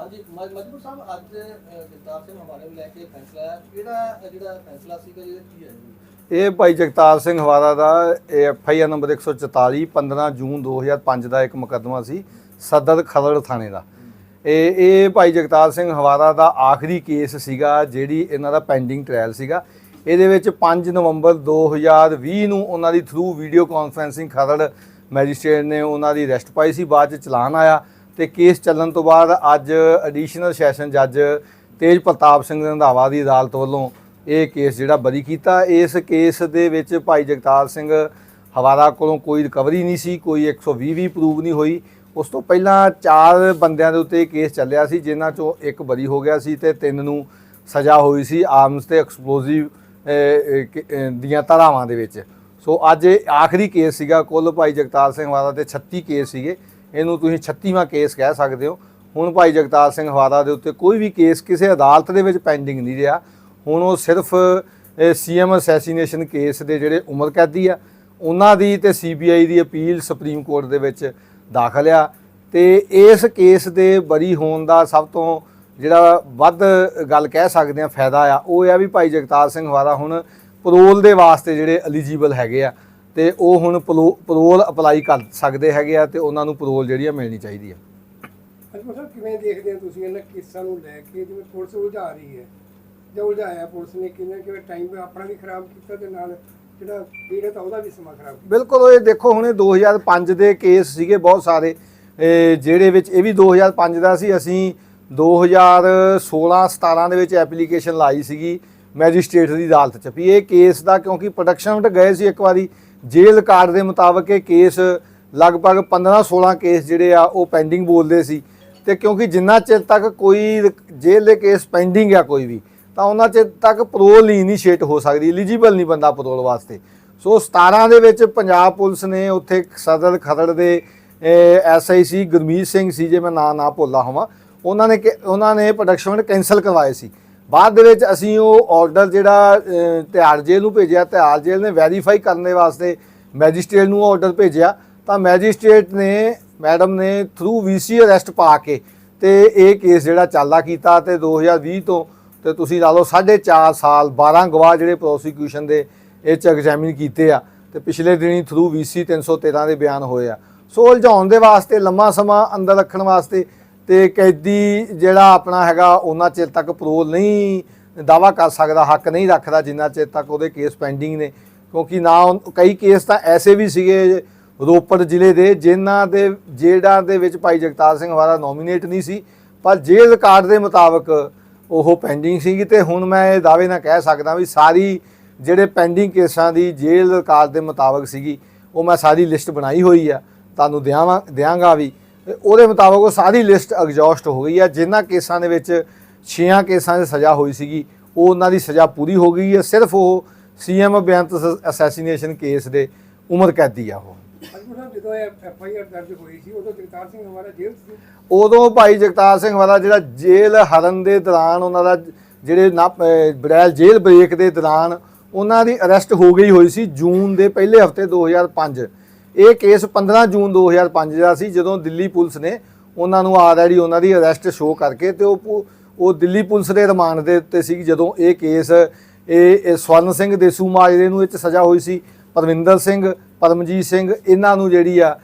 ਹਾਂਜੀ ਮਜਬੂਰ ਸਾਹਿਬ, ਅੱਜ ਜਗਤਾਰ ਸਿੰਘ ਹਮਾਰੇ ਨੂੰ ਲੈ ਕੇ ਫੈਸਲਾ ਹੈ। ਕਿਹੜਾ, ਜਿਹੜਾ ਫੈਸਲਾ ਸੀਗਾ, ਜਿਹੜਾ ਕੀ ਹੈ ਇਹ ਭਾਈ ਜਗਤਾਰ ਸਿੰਘ ਹਵਾਰਾ ਦਾ F I R number 144 15 June 2005 ਦਾ ਇੱਕ ਮੁਕੱਦਮਾ ਸੀ ਸਦਰ ਖਰੜ ਥਾਣੇ ਦਾ। ਇਹ ਇਹ ਭਾਈ ਜਗਤਾਰ ਸਿੰਘ ਹਵਾਰਾ ਦਾ ਆਖਰੀ ਕੇਸ ਸੀਗਾ, ਜਿਹੜੀ ਇਹਨਾਂ ਦਾ ਪੈਂਡਿੰਗ ਟ੍ਰਾਇਲ ਸੀਗਾ। ਇਹਦੇ ਵਿੱਚ 5 ਨਵੰਬਰ 2020 ਨੂੰ ਉਹਨਾਂ ਦੀ through video conferencing Kharar magistrate ਨੇ ਉਹਨਾਂ ਦੀ ਅਰੈਸਟ ਪਾਈ ਸੀ, ਬਾਅਦ ਚ ਚਲਾਨ ਆਇਆ। ਤੇ ਕੇਸ ਚੱਲਣ ਤੋਂ ਬਾਅਦ ਅੱਜ ਐਡੀਸ਼ਨਲ ਸੈਸ਼ਨ ਜੱਜ ਤੇਜ ਪ੍ਰਤਾਪ ਸਿੰਘ ਰੰਧਾਵਾ ਦੀ ਅਦਾਲਤ ਵੱਲੋਂ ਇਹ ਕੇਸ ਜਿਹੜਾ ਬਰੀ ਕੀਤਾ। ਇਸ ਕੇਸ ਦੇ ਵਿੱਚ ਭਾਈ ਜਗਤਾਰ ਸਿੰਘ ਹਵਾਰਾ ਕੋਲੋਂ ਕੋਈ ਰਿਕਵਰੀ ਨਹੀਂ ਸੀ, ਕੋਈ 120 ਵੀ ਪ੍ਰੂਵ ਨਹੀਂ ਹੋਈ। ਉਸ ਤੋਂ ਪਹਿਲਾਂ ਚਾਰ ਬੰਦਿਆਂ ਦੇ ਉੱਤੇ ਕੇਸ ਚੱਲਿਆ ਸੀ, ਜਿਨ੍ਹਾਂ ਚੋਂ ਇੱਕ ਬਰੀ ਹੋ ਗਿਆ ਸੀ ਤੇ ਤਿੰਨ ਨੂੰ ਸਜ਼ਾ ਹੋਈ ਸੀ ਆਰਮਸ ਤੇ ਐਕਸਪਲੋਸਿਵ ਦੀਆਂ ਧਾਰਾਵਾਂ ਦੇ ਵਿੱਚ। ਸੋ ਅੱਜ ਇਹ ਆਖਰੀ ਕੇਸ ਸੀਗਾ। ਕੁੱਲ ਭਾਈ ਜਗਤਾਰ ਸਿੰਘ ਹਵਾਲਾ ਤੇ 36 ਕੇਸ ਸੀਗੇ। ਇਹਨੂੰ ਤੁਸੀਂ 36ਵਾਂ ਕੇਸ ਕਹਿ ਸਕਦੇ ਹੋ। ਹੁਣ ਭਾਈ ਜਗਤਾਰ ਸਿੰਘ ਹਵਾਰਾ ਦੇ ਉੱਤੇ ਕੋਈ ਵੀ ਕੇਸ ਕਿਸੇ ਅਦਾਲਤ ਦੇ ਵਿੱਚ ਪੈਂਡਿੰਗ ਨਹੀਂ ਰਿਹਾ। ਹੁਣ ਉਹ ਸਿਰਫ ਸੀਐਮ ਅਸੈਸੀਨੇਸ਼ਨ ਕੇਸ ਦੇ ਜਿਹੜੇ ਉਮਰ ਕੈਦੀ ਆ, ਉਹਨਾਂ ਦੀ ਤੇ ਸੀਬੀਆਈ ਦੀ ਅਪੀਲ ਸੁਪਰੀਮ ਕੋਰਟ ਦੇ ਵਿੱਚ ਦਾਖਲ ਆ। ਤੇ ਇਸ ਕੇਸ ਦੇ ਬਰੀ ਹੋਣ ਦਾ ਸਭ ਤੋਂ ਜਿਹੜਾ ਵੱਧ ਗੱਲ ਕਹਿ ਸਕਦੇ ਆ ਫਾਇਦਾ ਆ, ਉਹ ਆ ਵੀ ਭਾਈ ਜਗਤਾਰ ਸਿੰਘ ਹਵਾਰਾ ਹੁਣ ਪਰੋਲ ਦੇ ਵਾਸਤੇ ਜਿਹੜੇ ਐਲੀਜੀਬਲ ਹੈਗੇ ਆ ਤੇ ਉਹ ਹੁਣ ਪਰੋ- ਪਰੋਲ ਅਪਲਾਈ ਕਰ ਸਕਦੇ ਹੈਗੇ ਆ ਤੇ ਉਹਨਾਂ ਨੂੰ ਪਰੋਲ ਜਿਹੜੀ ਆ ਮਿਲਣੀ ਚਾਹੀਦੀ ਆ। ਅਜਮਲ ਸਾਹਿਬ ਕਿਵੇਂ ਦੇਖਦੇ ਹੋ ਤੁਸੀਂ ਇਹਨਾਂ ਕੇਸਾਂ ਨੂੰ ਲੈ ਕੇ? ਜਿਵੇਂ ਪੁਲਿਸ ਉਲਝਾ ਰਹੀ ਹੈ ਜਾਂ ਉਲਝਾਇਆ ਪੁਲਿਸ ਨੇ ਕਿਵੇਂ ਕਿਵੇਂ ਟਾਈਮ ਆਪਣਾ ਵੀ ਖਰਾਬ ਕੀਤਾ ਤੇ ਨਾਲ ਜਿਹੜਾ ਪੀੜਤ ਆ ਉਹਦਾ ਵੀ ਸਮਾਂ ਖਰਾਬ ਕੀਤਾ? ਬਿਲਕੁਲ ਇਹ ਦੇਖੋ ਹੁਣੇ 2005 ਦੇ ਕੇਸ ਸੀਗੇ ਬਹੁਤ ਸਾਰੇ ਜਿਹੜੇ ਵਿੱਚ ਇਹ ਵੀ 2005 ਦਾ ਸੀ। ਅਸੀਂ 2016 17 ਦੇ ਵਿੱਚ ਐਪਲੀਕੇਸ਼ਨ ਲਾਈ ਸੀਗੀ। ਮੈਜਿਸਟ੍ਰੇਟ ਦੀ ਅਦਾਲਤ 'ਚ। ਵੀ ਇਹ ਕੇਸ ਦਾ ਕਿਉਂਕਿ ਪ੍ਰੋਡਕਸ਼ਨ ਵਿੱਚ ਗਏ ਸੀ ਇੱਕ ਵਾਰੀ, ਜੇਲ੍ਹ ਰਿਕਾਰਡ ਦੇ ਮੁਤਾਬਕ ਇਹ ਕੇਸ ਲਗਭਗ 15 16 ਕੇਸ ਜਿਹੜੇ ਆ ਉਹ ਪੈਂਡਿੰਗ ਬੋਲਦੇ ਸੀ। ਤੇ ਕਿਉਂਕਿ ਜਿੰਨਾ ਚਿਰ ਤੱਕ ਕੋਈ ਜੇਲ੍ਹ ਦੇ ਕੇਸ ਪੈਂਡਿੰਗ ਆ ਕੋਈ ਵੀ, ਤਾਂ ਉਹਨਾਂ ਚਿਰ ਤੱਕ ਪਰੋਲ ਹੀ ਇਨੀਸ਼ੀਏਟ ਹੋ ਸਕਦੀ ਐਲੀਜੀਬਲ ਨਹੀਂ ਬੰਦਾ ਪਰੋਲ ਵਾਸਤੇ। ਸੋ 17 ਦੇ ਵਿੱਚ ਪੰਜਾਬ ਪੁਲਿਸ ਨੇ ਉੱਥੇ ਸਦਰ ਖਰੜ ਦੇ ਐਸਆਈ ਸੀ ਗੁਰਮੀਤ ਸਿੰਘ ਸੀ, ਜੇ ਮੈਂ ਨਾਂ ਨਾ ਭੁੱਲਾ ਹੋਵਾਂ, ਉਹਨਾਂ ਨੇ ਉਹਨਾਂ ਨੇ ਪ੍ਰੋਡਕਸ਼ਨ ਕੈਨਸਲ ਕਰਵਾਏ ਸੀ। ਬਾਅਦ ਦੇ ਵਿੱਚ ਅਸੀਂ ਉਹ ਆਰਡਰ ਜਿਹੜਾ ਅਹ, ਤਿਹਾੜ ਜੇਲ੍ਹ ਨੂੰ ਭੇਜਿਆ ਤਿਹਾੜ ਜੇਲ੍ਹ ਨੇ ਵੈਰੀਫਾਈ ਕਰਨ ਦੇ ਵਾਸਤੇ ਮੈਜਿਸਟ੍ਰੇਟ ਨੂੰ ਆਰਡਰ ਭੇਜਿਆ। ਤਾਂ ਮੈਜਿਸਟ੍ਰੇਟ ਨੇ ਮੈਡਮ ਨੇ ਥਰੂ ਵੀਸੀ ਅਰੈਸਟ ਪਾ ਕੇ ਤੇ ਇਹ ਕੇਸ ਜਿਹੜਾ ਚਾਲਾ ਕੀਤਾ ਤੇ 2020 ਤੋਂ ਤੇ ਤੁਸੀਂ ਲਾ ਲਓ 4.5 ਸਾਲ 12 ਗਵਾਹ ਜਿਹੜੇ ਪ੍ਰੋਸੀਕਿਊਸ਼ਨ ਦੇ ਇਹ ਚ ਐਗਜ਼ਾਮਿਨ ਕੀਤੇ ਆ ਤੇ ਪਿਛਲੇ ਦਿਨੀ ਥਰੂ ਵੀਸੀ 313 ਦੇ ਬਿਆਨ ਹੋਏ ਆ। ਸੋ ਉਲਝਾਉਣ ਦੇ ਵਾਸਤੇ ਲੰਮਾ ਸਮਾਂ ਅੰਦਰ ਰੱਖਣ ਵਾਸਤੇ ਤੇ ਕੈਦੀ ਜਿਹੜਾ ਆਪਣਾ ਹੈਗਾ, ਉਹਨਾਂ ਚਿਰ ਤੱਕ ਪਰੋਲ ਨਹੀਂ ਦਾਵਾ ਕਰ ਸਕਦਾ, ਹੱਕ ਨਹੀਂ ਰੱਖਦਾ ਜਿੰਨਾ ਚਿਰ ਤੱਕ ਉਹਦੇ ਕੇਸ ਪੈਂਡਿੰਗ ਨੇ। ਕਿਉਂਕਿ ਨਾ ਉਨ- ਕਈ ਕੇਸ ਤਾਂ ਐਸੇ ਵੀ ਸੀਗੇ ਰੋਪੜ ਜ਼ਿਲ੍ਹੇ ਦੇ, ਜਿਨ੍ਹਾਂ ਦੇ ਜੇਲ੍ਹਾਂ ਦੇ ਵਿੱਚ ਭਾਈ ਜਗਤਾਰ ਸਿੰਘ ਵਾਲਾ ਨੋਮੀਨੇਟ ਨਹੀਂ ਸੀ, ਪਰ ਜੇਲ੍ਹ ਰਿਕਾਰਡ ਦੇ ਮੁਤਾਬਕ ਉਹ ਪੈਂਡਿੰਗ ਸੀਗੀ ਤੇ ਹੁਣ ਮੈਂ ਇਹ ਦਾਅਵੇ ਨਾਲ ਕਹਿ ਸਕਦਾ ਵੀ ਸਾਰੀ ਜਿਹੜੇ ਪੈਂਡਿੰਗ ਕੇਸਾਂ ਦੀ ਜੇਲ੍ਹ ਰਿਕਾਰਡ ਦੇ ਮੁਤਾਬਕ ਸੀਗੀ, ਉਹ ਮੈਂ ਸਾਰੀ ਲਿਸਟ ਬਣਾਈ ਹੋਈ ਆ। ਤੁਹਾਨੂੰ ਦਿਆਵਾਂ, ਦਿਆਂਗਾ ਵੀ। ਤੇ ਉਹਦੇ ਮੁਤਾਬਕ ਉਹ ਸਾਰੀ ਲਿਸਟ ਐਗਜ਼ੌਸਟ ਹੋ ਗਈ ਆ। ਜਿਨ੍ਹਾਂ ਕੇਸਾਂ ਦੇ ਵਿੱਚ 6 ਕੇਸਾਂ ਦੀ ਸਜ਼ਾ ਹੋਈ ਸੀਗੀ ਉਹ ਉਹਨਾਂ ਦੀ ਸਜ਼ਾ ਪੂਰੀ ਹੋ ਗਈ ਹੈ ਸਿਰਫ ਉਹ ਸੀਐਮ ਬੇਅੰਤ ਅਸੈਸੀਨੇਸ਼ਨ ਕੇਸ ਦੇ ਉਮਰ ਕੈਦੀ ਆ ਉਹ। ਉਦੋਂ ਜਗਤਾਰ ਸਿੰਘ ਹਮਾਰਾ ਜੇਲ੍ਹ 'ਚ ਸੀ? ਉਦੋਂ ਭਾਈ ਜਗਤਾਰ ਸਿੰਘ ਵਾਲਾ ਜਿਹੜਾ ਜੇਲ੍ਹ ਹਰਨ ਦੇ ਦੌਰਾਨ ਉਹਨਾਂ ਦਾ ਜਿਹੜੇ ਬਰੈਲ ਜੇਲ੍ਹ ਬ੍ਰੇਕ ਦੇ ਦੌਰਾਨ ਉਹਨਾਂ ਦੀ ਅਰੈਸਟ ਹੋ ਗਈ ਹੋਈ ਸੀ ਜੂਨ ਦੇ ਪਹਿਲੇ ਹਫ਼ਤੇ 2005 ਇਹ ਕੇਸ 15 ਜੂਨ 2005 ਦਾ ਸੀ, ਜਦੋਂ ਦਿੱਲੀ ਪੁਲਿਸ ਨੇ ਉਹਨਾਂ ਨੂੰ ਆਲਰੇਡੀ ਉਹਨਾਂ ਦੀ ਅਰੈਸਟ ਸ਼ੋ ਕਰਕੇ ਤੇ ਉਹ ਪੁ- ਉਹ ਦਿੱਲੀ ਪੁਲਿਸ ਦੇ ਰਿਮਾਂਡ ਦੇ ਉੱਤੇ ਸੀ ਜਦੋਂ ਇਹ ਕੇਸ, ਇਹ ਸਵਰਨ ਸਿੰਘ ਦੇਸੂ ਮਾਜਰੇ ਨੂੰ ਇਹ 'ਚ ਸਜ਼ਾ ਹੋਈ ਸੀ ਪਰਵਿੰਦਰ ਸਿੰਘ, ਪਰਮਜੀਤ ਸਿੰਘ, ਇਹਨਾਂ ਨੂੰ ਜਿਹੜੀ ਆ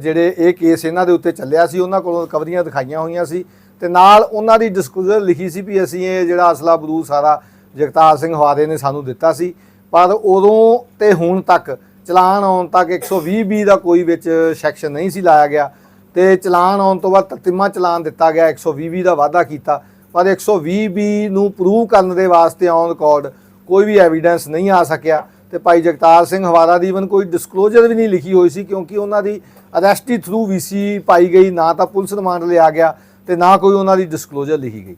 ਜਿਹੜੇ ਇਹ ਕੇਸ ਇਹਨਾਂ ਦੇ ਉੱਤੇ ਚੱਲਿਆ ਸੀ, ਉਹਨਾਂ ਕੋਲੋਂ ਰਿਕਵਰੀਆਂ ਦਿਖਾਈਆਂ ਹੋਈਆਂ ਸੀ ਤੇ ਨਾਲ ਉਹਨਾਂ ਦੀ ਡਿਸਕਲੋਜ਼ਰ ਲਿਖੀ ਸੀ ਵੀ ਅਸੀਂ ਇਹ ਜਿਹੜਾ ਅਸਲਾ ਬਰੂਦ ਸਾਰਾ ਜਗਤਾਰ ਸਿੰਘ ਹਵਾਰੇ ਨੇ ਸਾਨੂੰ ਦਿੱਤਾ ਸੀ, ਪਰ ਉਦੋਂ ਤੇ ਹੁਣ ਤੱਕ ਚਲਾਨ ਆਉਣ ਤੱਕ 120 ਬੀ ਦਾ ਕੋਈ ਵਿੱਚ ਸੈਕਸ਼ਨ ਨਹੀਂ ਸੀ ਲਾਇਆ ਗਿਆ। ਤੇ ਚਲਾਨ ਆਉਣ ਤੋਂ ਬਾਅਦ ਤਤਿਮਾ ਚਲਾਨ ਦਿੱਤਾ ਗਿਆ 120 ਬੀ ਦਾ ਵਾਅਦਾ ਕੀਤਾ। ਪਰ 120 ਬੀ ਨੂੰ ਪ੍ਰੂਵ ਕਰਨ ਦੇ ਵਾਸਤੇ ਔਨ ਰਿਕਾਰਡ ਕੋਈ ਵੀ ਐਵੀਡੈਂਸ ਨਹੀਂ ਆ ਸਕਿਆ। ਤੇ ਭਾਈ ਜਗਤਾਰ ਸਿੰਘ ਹਵਾਰਾ ਦੀ ਇਵਨ ਕੋਈ ਡਿਸਕਲੋਜ਼ਰ ਵੀ ਨਹੀਂ ਲਿਖੀ ਹੋਈ ਸੀ, ਕਿਉਂਕਿ ਉਹਨਾਂ ਦੀ ਅਰੈਸਟ ਹੀ ਥਰੂ ਵੀਸੀ ਪਾਈ ਗਈ, ਨਾ ਤਾਂ ਪੁਲਿਸ ਰਿਮਾਂਡ ਲਿਆ ਗਿਆ ਤੇ ਨਾ ਕੋਈ ਉਹਨਾਂ ਦੀ ਡਿਸਕਲੋਜ਼ਰ ਲਿਖੀ ਗਈ।